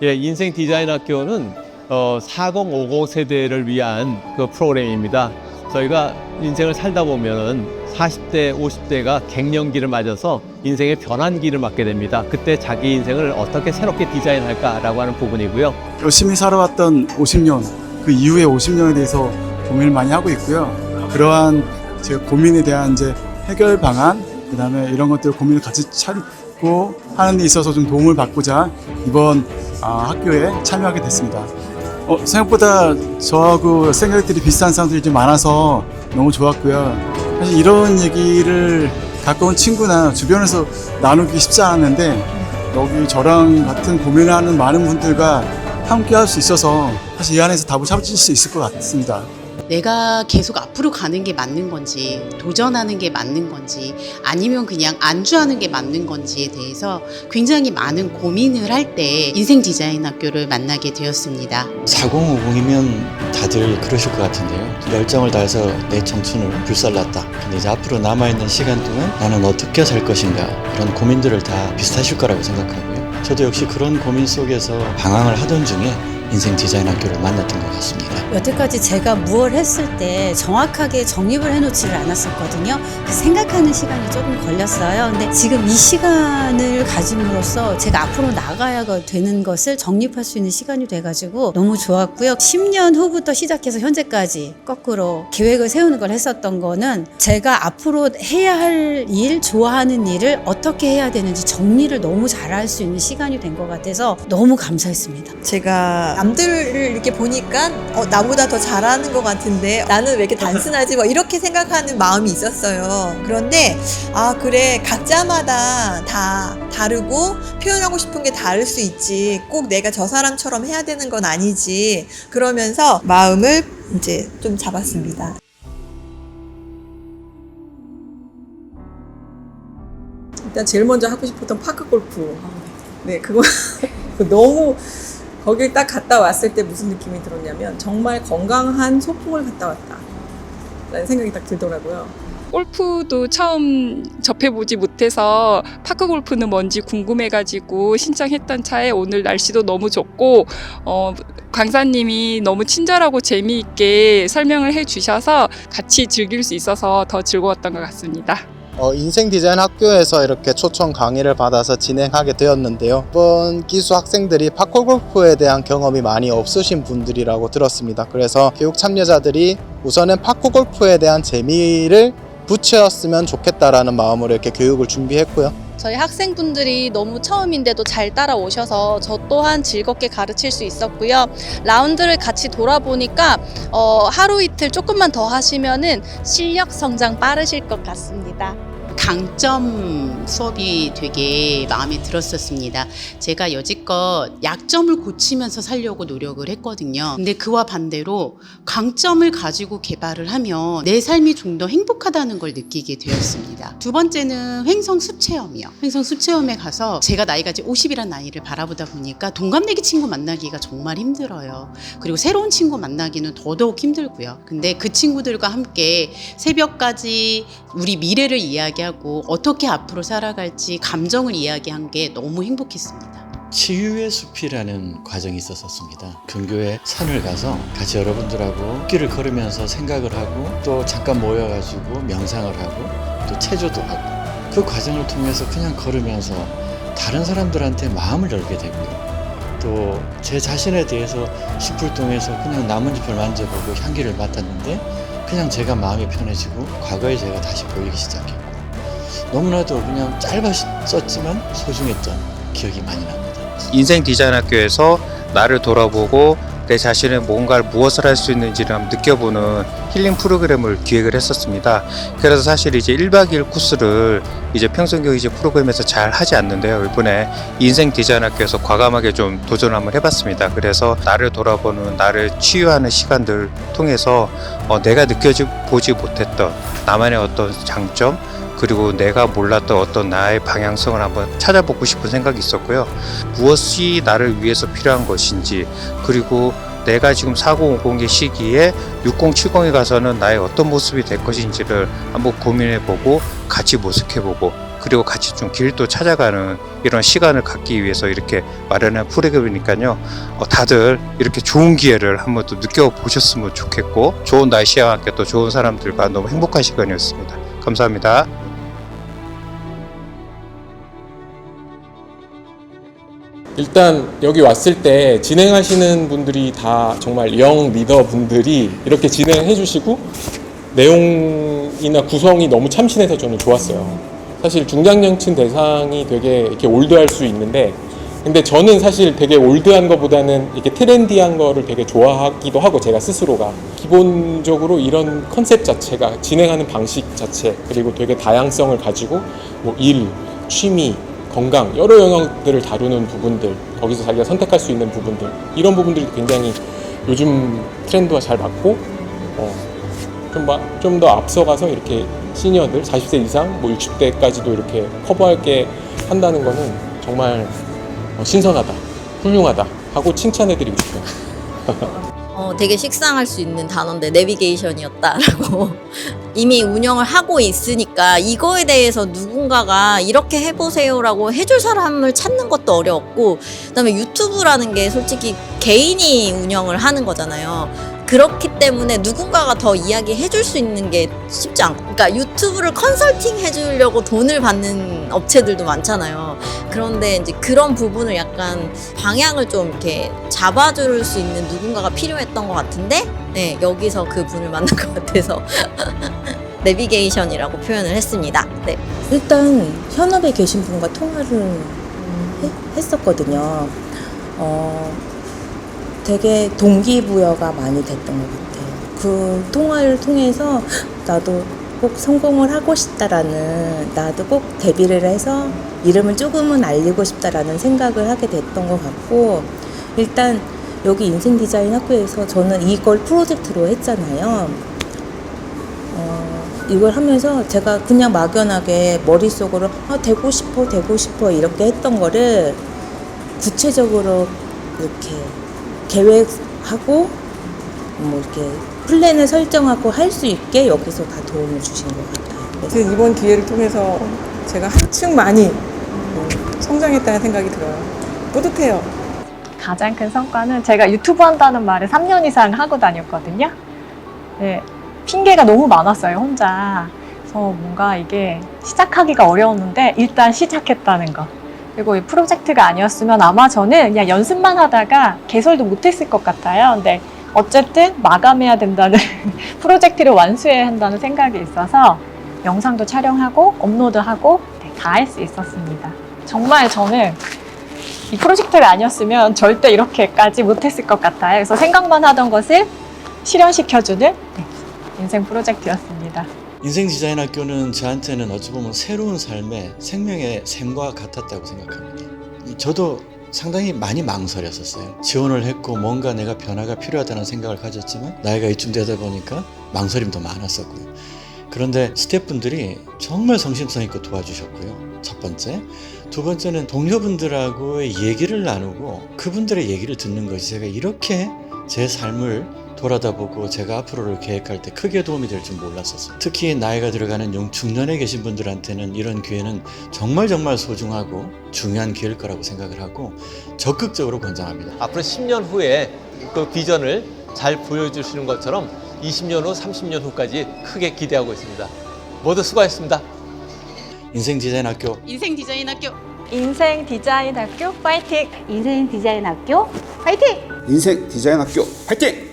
예, 인생 디자인 학교는 어, 4050 세대를 위한 그 프로그램입니다. 저희가 인생을 살다 보면은 40대, 50대가 갱년기를 맞아서 인생의 변환기를 맞게 됩니다. 그때 자기 인생을 어떻게 새롭게 디자인할까라고 하는 부분이고요. 열심히 살아왔던 50년, 그 이후의 50년에 대해서 고민을 많이 하고 있고요. 그러한 제 고민에 대한 이제 해결 방안, 그 다음에 이런 것들 고민을 같이 찾고 하는 데 있어서 좀 도움을 받고자 이번 아, 학교에 참여하게 됐습니다. 어, 생각보다 저하고 생각들이 비슷한 사람들이 좀 많아서 너무 좋았고요. 사실 이런 얘기를 가까운 친구나 주변에서 나누기 쉽지 않았는데 여기 저랑 같은 고민을 하는 많은 분들과 함께 할 수 있어서 사실 이 안에서 답을 찾을 수 있을 것 같습니다. 내가 계속 앞으로 가는 게 맞는 건지, 도전하는 게 맞는 건지, 아니면 그냥 안주하는 게 맞는 건지에 대해서 굉장히 많은 고민을 할 때 인생 디자인 학교를 만나게 되었습니다. 4050이면 다들 그러실 것 같은데요. 열정을 다해서 내 청춘을 불살랐다. 근데 이제 앞으로 남아있는 시간 동안 나는 어떻게 살 것인가 이런 고민들을 다 비슷하실 거라고 생각하고요. 저도 역시 그런 고민 속에서 방황을 하던 중에 인생 디자인 학교를 만났던 것 같습니다. 여태까지 제가 무엇을 했을 때 정확하게 정립을 해놓지를 않았었거든요. 그 생각하는 시간이 조금 걸렸어요. 근데 지금 이 시간을 가짐으로써 제가 앞으로 나가야 되는 것을 정립할 수 있는 시간이 돼가지고 너무 좋았고요. 10년 후부터 시작해서 현재까지 거꾸로 계획을 세우는 걸 했었던 거는 제가 앞으로 해야 할 일, 좋아하는 일을 어떻게 해야 되는지 정리를 너무 잘할 수 있는 시간이 된 것 같아서 너무 감사했습니다. 제가 남들을 이렇게 보니까 어, 나보다 더 잘하는 것 같은데 나는 왜 이렇게 단순하지 뭐 이렇게 생각하는 마음이 있었어요. 그런데 아 그래 각자마다 다 다르고 표현하고 싶은 게 다를 수 있지 꼭 내가 저 사람처럼 해야 되는 건 아니지 그러면서 마음을 이제 좀 잡았습니다. 일단 제일 먼저 하고 싶었던 파크 골프. 네, 그거 너무 거길 딱 갔다 왔을 때 무슨 느낌이 들었냐면 정말 건강한 소풍을 갔다 왔다. 라는 생각이 딱 들더라고요. 골프도 처음 접해보지 못해서 파크 골프는 뭔지 궁금해가지고 신청했던 차에 오늘 날씨도 너무 좋고 어, 강사님이 너무 친절하고 재미있게 설명을 해주셔서 같이 즐길 수 있어서 더 즐거웠던 것 같습니다. 어, 인생 디자인 학교에서 이렇게 초청 강의를 받아서 진행하게 되었는데요. 이번 기수 학생들이 파콜 골프에 대한 경험이 많이 없으신 분들이라고 들었습니다. 그래서 교육 참여자들이 우선은 파콜 골프에 대한 재미를 붙였으면 좋겠다라는 마음으로 이렇게 교육을 준비했고요. 저희 학생분들이 너무 처음인데도 잘 따라오셔서 저 또한 즐겁게 가르칠 수 있었고요. 라운드를 같이 돌아보니까 어, 하루 이틀 조금만 더 하시면은 실력 성장 빠르실 것 같습니다. 강점 수업이 되게 마음에 들었었습니다. 제가 여지껏 약점을 고치면서 살려고 노력을 했거든요. 근데 그와 반대로 강점을 가지고 개발을 하면 내 삶이 좀 더 행복하다는 걸 느끼게 되었습니다. 두 번째는 횡성 숲 체험이요. 횡성 숲 체험에 가서 제가 나이가 이제 50이란 나이를 바라보다 보니까 동갑내기 친구 만나기가 정말 힘들어요. 그리고 새로운 친구 만나기는 더더욱 힘들고요. 근데 그 친구들과 함께 새벽까지 우리 미래를 이야기하고 어떻게 앞으로 살아갈지 감정을 이야기한 게 너무 행복했습니다. 치유의 숲이라는 과정이 있었습니다. 근교에 산을 가서 같이 여러분들하고 길을 걸으면서 생각을 하고 또 잠깐 모여가지고 명상을 하고 또 체조도 하고 그 과정을 통해서 그냥 걸으면서 다른 사람들한테 마음을 열게 되고요. 또 제 자신에 대해서 숲을 통해서 그냥 나뭇잎을 만져보고 향기를 맡았는데 그냥 제가 마음이 편해지고 과거에 제가 다시 보이기 시작했고 너무나도 그냥 짧았었지만 소중했던 기억이 많이 납니다. 인생 디자인 학교에서 나를 돌아보고 내 자신의 뭔가를 무엇을 할 수 있는지를 한번 느껴보는 힐링 프로그램을 기획을 했었습니다. 그래서 사실 이제 1박 2일 코스를 이제 평생 교육 이제 프로그램에서 잘 하지 않는데요. 이번에 인생 디자인 학교에서 과감하게 좀 도전 한번 해봤습니다. 그래서 나를 돌아보는 나를 치유하는 시간들 통해서 어, 내가 느껴보지 못했던 나만의 어떤 장점 그리고 내가 몰랐던 어떤 나의 방향성을 한번 찾아보고 싶은 생각이 있었고요. 무엇이 나를 위해서 필요한 것인지 그리고 내가 지금 4050의 시기에 6070에 가서는 나의 어떤 모습이 될 것인지를 한번 고민해보고 같이 모색해보고 그리고 같이 좀 길도 찾아가는 이런 시간을 갖기 위해서 이렇게 마련한 프로그램이니까요. 어, 다들 이렇게 좋은 기회를 한번 또 느껴보셨으면 좋겠고 좋은 날씨와 함께 또 좋은 사람들과 너무 행복한 시간이었습니다. 감사합니다. 일단 여기 왔을 때 진행하시는 분들이 다 정말 영 리더 분들이 이렇게 진행해 주시고 내용이나 구성이 너무 참신해서 저는 좋았어요. 사실 중장년층 대상이 되게 이렇게 올드할 수 있는데 근데 저는 사실 되게 올드한 것보다는 이렇게 트렌디한 거를 되게 좋아하기도 하고 제가 스스로가 기본적으로 이런 컨셉 자체가 진행하는 방식 자체 그리고 되게 다양성을 가지고 뭐 일, 취미, 건강 여러 영역들을 다루는 부분들 거기서 자기가 선택할 수 있는 부분들 이런 부분들이 굉장히 요즘 트렌드와 잘 맞고 어, 좀좀 더 앞서가서 이렇게 시니어들 40세 이상 뭐 60대까지도 이렇게 커버할 게 한다는 거는 정말 어, 신선하다 훌륭하다 하고 칭찬해드리고 싶어요. 어, 되게 식상할 수 있는 단어인데 내비게이션이었다라고 이미 운영을 하고 있으니까 이거에 대해서 누군가가 이렇게 해보세요라고 해줄 사람을 찾는 것도 어려웠고 그다음에 유튜브라는 게 솔직히 개인이 운영을 하는 거잖아요. 그렇기 때문에 누군가가 더 이야기 해 줄 수 있는 게 쉽지 않고 그러니까 유튜브를 컨설팅 해 주려고 돈을 받는 업체들도 많잖아요. 그런데 이제 그런 부분을 약간 방향을 좀 이렇게 잡아 줄 수 있는 누군가가 필요했던 것 같은데 네, 여기서 그 분을 만난 것 같아서 내비게이션이라고 표현을 했습니다. 네. 일단 현업에 계신 분과 통화를 해- 했었거든요. 어, 되게 동기부여가 많이 됐던 것 같아요. 그 통화를 통해서 나도 꼭 성공을 하고 싶다라는, 나도 꼭 데뷔를 해서 이름을 조금은 알리고 싶다라는 생각을 하게 됐던 것 같고, 일단 여기 인생 디자인 학교에서 저는 이걸 프로젝트로 했잖아요. 어, 이걸 하면서 제가 그냥 막연하게 머릿속으로 아, 되고 싶어, 되고 싶어 이렇게 했던 거를 구체적으로 이렇게 계획하고 뭐 이렇게 플랜을 설정하고 할 수 있게 여기서 다 도움을 주신 것 같아요. 그래서 그래서 이번 기회를 통해서 제가 한층 많이 음, 성장했다는 생각이 들어요. 뿌듯해요. 가장 큰 성과는 제가 유튜브 한다는 말을 3년 이상 하고 다녔거든요. 네, 핑계가 너무 많았어요, 혼자. 그래서 뭔가 이게 시작하기가 어려웠는데 일단 시작했다는 거. 그리고 이 프로젝트가 아니었으면 아마 저는 그냥 연습만 하다가 개설도 못했을 것 같아요. 근데 어쨌든 마감해야 된다는 프로젝트를 완수해야 한다는 생각이 있어서 영상도 촬영하고 업로드하고 네, 다할 수 있었습니다. 정말 저는 이 프로젝트가 아니었으면 절대 이렇게까지 못했을 것 같아요. 그래서 생각만 하던 것을 실현시켜주는 네, 인생 프로젝트였습니다. 인생 디자인 학교는 저한테는 어찌 보면 새로운 삶의 생명의 샘과 같았다고 생각합니다. 저도 상당히 많이 망설였었어요. 지원을 했고 뭔가 내가 변화가 필요하다는 생각을 가졌지만 나이가 이쯤 되다 보니까 망설임도 많았었고요. 그런데 스태프분들이 정말 성심성 있고 도와주셨고요. 첫 번째. 두 번째는 동료분들하고의 얘기를 나누고 그분들의 얘기를 듣는 것이 제가 이렇게 제 삶을 돌아다 보고 제가 앞으로를 계획할 때 크게 도움이 될 줄 몰랐었어요. 특히 나이가 들어가는 용 중년에 계신 분들한테는 이런 기회는 정말 정말 소중하고 중요한 기회일 거라고 생각을 하고 적극적으로 권장합니다. 앞으로 10년 후에 그 비전을 잘 보여주시는 것처럼 20년 후, 30년 후까지 크게 기대하고 있습니다. 모두 수고하셨습니다. 인생 디자인 학교 인생 디자인 학교 인생 디자인 학교 파이팅! 인생 디자인 학교 화이팅! 인생 디자인 학교 화이팅!